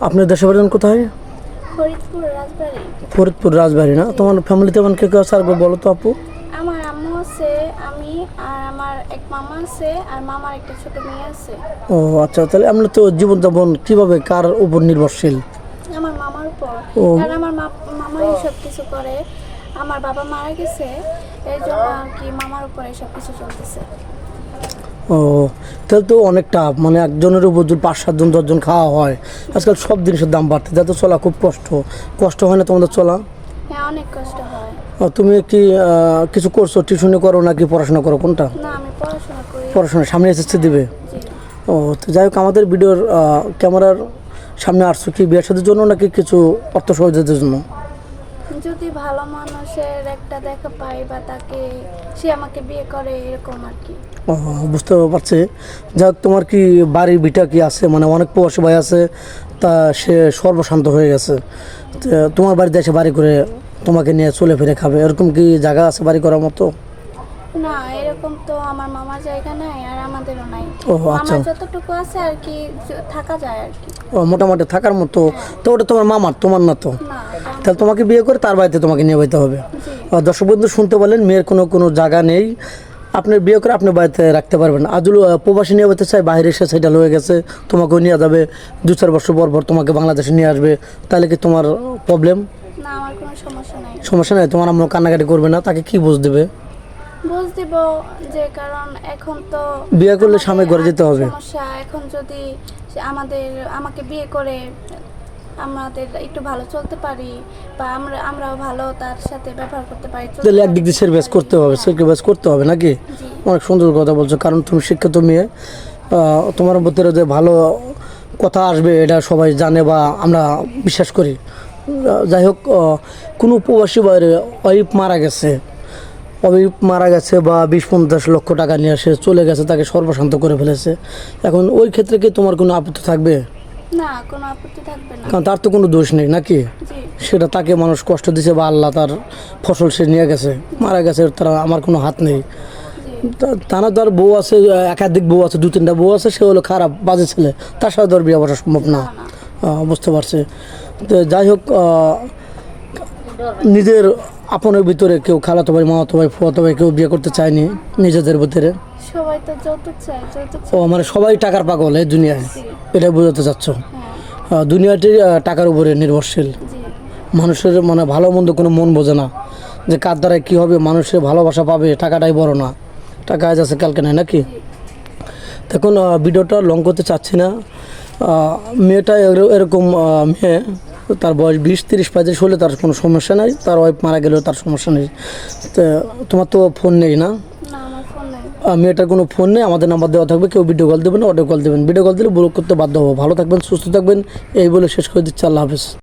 আপনার দেশে বাড়ি কোথায়? ফরিদপুর রাজবাড়ি। ফরিদপুর রাজবাড়ি না? তোমার ফ্যামিলিতে এমন কে কেউ আছে আর বলো তো আপু। আমার আম্মু আছে আমি আর আমার এক মামা আছে আর মামার একটা ছোট মেয়ে আছে। ও আচ্ছা তাহলে আমরা তো জীবনযাপন কীভাবে কার উপর নির্ভরশীল? আমার মামার উপর। ও। আর আমার মা- মামাই সব কিছু করে। আমার বাবা মারা গেছে এই জন্য আর কি মামার উপরে সব কিছু চলতেছে। ও তাহলে তো অনেকটা মানে একজনের উপর পাঁচ সাতজন দশজন খাওয়া হয় আজকাল সব জিনিসের দাম বাড়তে যাতে চলা খুব কষ্ট। কষ্ট হয় না তোমাদের চলা? হ্যাঁ অনেক কষ্ট হয়। ও, তুমি কি কিছু করছ টিউশনি করো নাকি পড়াশোনা করো কোনটা? না আমি পড়াশোনা করি। পড়াশোনা সামনে এসেছে দিবে? ও তো যাই হোক আমাদের ভিডিওর ক্যামেরার সামনে আসছো কি বিয়ের সাথে জন্য নাকি কিছু অর্থ সহযোগিতার জন্য? যদি ভালো মানুষের একটা দেখা পাই বা তাকে সে আমাকে বিয়ে করে এরকম আর কি। ও, বুঝতে পারছি। হোক তোমার কি বাড়ি বিটা কি আছে? মানে অনেক প্রবাসী ভাই আছে তা সে সর্বশান্ত হয়ে গেছে। তোমার বাড়িতে এসে বাড়ি করে তোমাকে নিয়ে চলে ফিরে খাবে। এরকম কি জায়গা আছে বাড়ি করার মতো? না এরকম তো আমার মামার জায়গা নাই আর আমাদেরও নাই। ও, আচ্ছা। আমার যতটুকু আছে আর কি থাকা যায় আর কি। ও মোটামুটি থাকার মতো। তো ওটা তোমার মামার তোমার না তো? না তাহলে তোমাকে বিয়ে করে তার বাড়িতে তোমাকে নিয়ে যেতে হবে। দর্শক বন্ধু শুনতে বলেন মেয়ের কোনো কোনো জায়গা নেই। আপনার বিয়ে করে আপনি বাড়িতে রাখতে পারবেন আজুল প্রবাসী নিয়ে যেতে চাই বাইরে এসে সেটেল হয়ে গেছে তোমাকেও নিয়ে যাবে। দু চার বছর পর পর তোমাকে বাংলাদেশে নিয়ে আসবে। তাহলে কি তোমার প্রবলেম না আমার কোনো সমস্যা নাই। তোমার আম্মু কান্নাকাটি করবে না? তাকে কি বুঝ দেবে? বুঝ দিব যে কারণ এখন তো বিয়ে করলে স্বামী ঘরে যেতে হবে। সমস্যা। এখন যদি আমাদের আমাকে বিয়ে করে আমাদের একটু ভালো চলতে পারি বা আমরা আমরাও ভালো তার সাথে ব্যবহার করতে পারি তাহলে একদিক। দিয়ে সেরভেস করতে হবে সেক্রিফাইস করতে হবে নাকি? অনেক সুন্দর কথা বলছো কারণ তুমি শিক্ষিত মেয়ে তোমার ভিতরে যে ভালো কথা আসবে এটা সবাই জানে বা আমরা বিশ্বাস করি। যাই হোক কোনো প্রবাসী বাইরে ওয়াইফ মারা গেছে ওয়াইফ মারা গেছে বা বিশ পঞ্চাশ লক্ষ টাকা নিয়ে আসে চলে গেছে তাকে সর্বশান্ত করে ফেলেছে। এখন ওই ক্ষেত্রে কি তোমার কোনো আপত্তি থাকবে? না কোনো আপত্তি থাকবে না। কারণ তার তো কোনো দোষ নেই নাকি? সেটা তাকে মানুষ কষ্ট দিছে বা আল্লাহ তার ফসল সে নিয়ে গেছে মারা গেছে তারা আমার কোনো হাত নেই। তার তার বউ আছে একাধিক বউ আছে দু তিনটা বউ আছে সে হলো খারাপ বাজে ছেলে। তার সাথে ধর বিয়ে বসা সম্ভব না। বুঝতে পারছে। তো যাই হোক নিজের আপনের ভিতরে কেউ খালাতো ভাই মামাতো ভাই ফুয়াতো ভাই কেউ বিয়ে করতে চায়নি নিজেদের ভিতরে? সবাই তো যৌতুক চায় যৌতুক ও মানে সবাই টাকার পাগল এই দুনিয়ায়? এটা বোঝাতে চাচ্ছ? হ্যাঁ। দুনিয়াটি টাকার উপরে নির্ভরশীল। মানুষের মানে ভালো মন্দ কোনো মন বোঝে না। যে কার দ্বারা কী হবে মানুষের ভালোবাসা পাবে টাকাটাই বড় না। টাকা আজ আছে কালকে নাই নাকি? দেখুন ভিডিওটা লং করতে চাচ্ছি না। মেয়েটা এর- এরকম মেয়ে। তার বয়স বিশ তিরিশ পঁয়ত্রিশ হলে তার কোনো সমস্যা নেই। তার ওয়াইফ মারা গেলেও তার সমস্যা নেই। তো তোমার তো ফোন নেই না? মেয়েটার কোনো ফোন নেই? আমাদের নাম্বার দেওয়া থাকবে কেউ ভিডিও কল দেবেন অডিও কল দেবেন। ভিডিও কল দিলে ব্লক করতে বাধ্য হব। ভালো থাকবেন সুস্থ থাকবেন। এই বলে শেষ করে দিচ্ছি। আল্লাহ হাফেজ।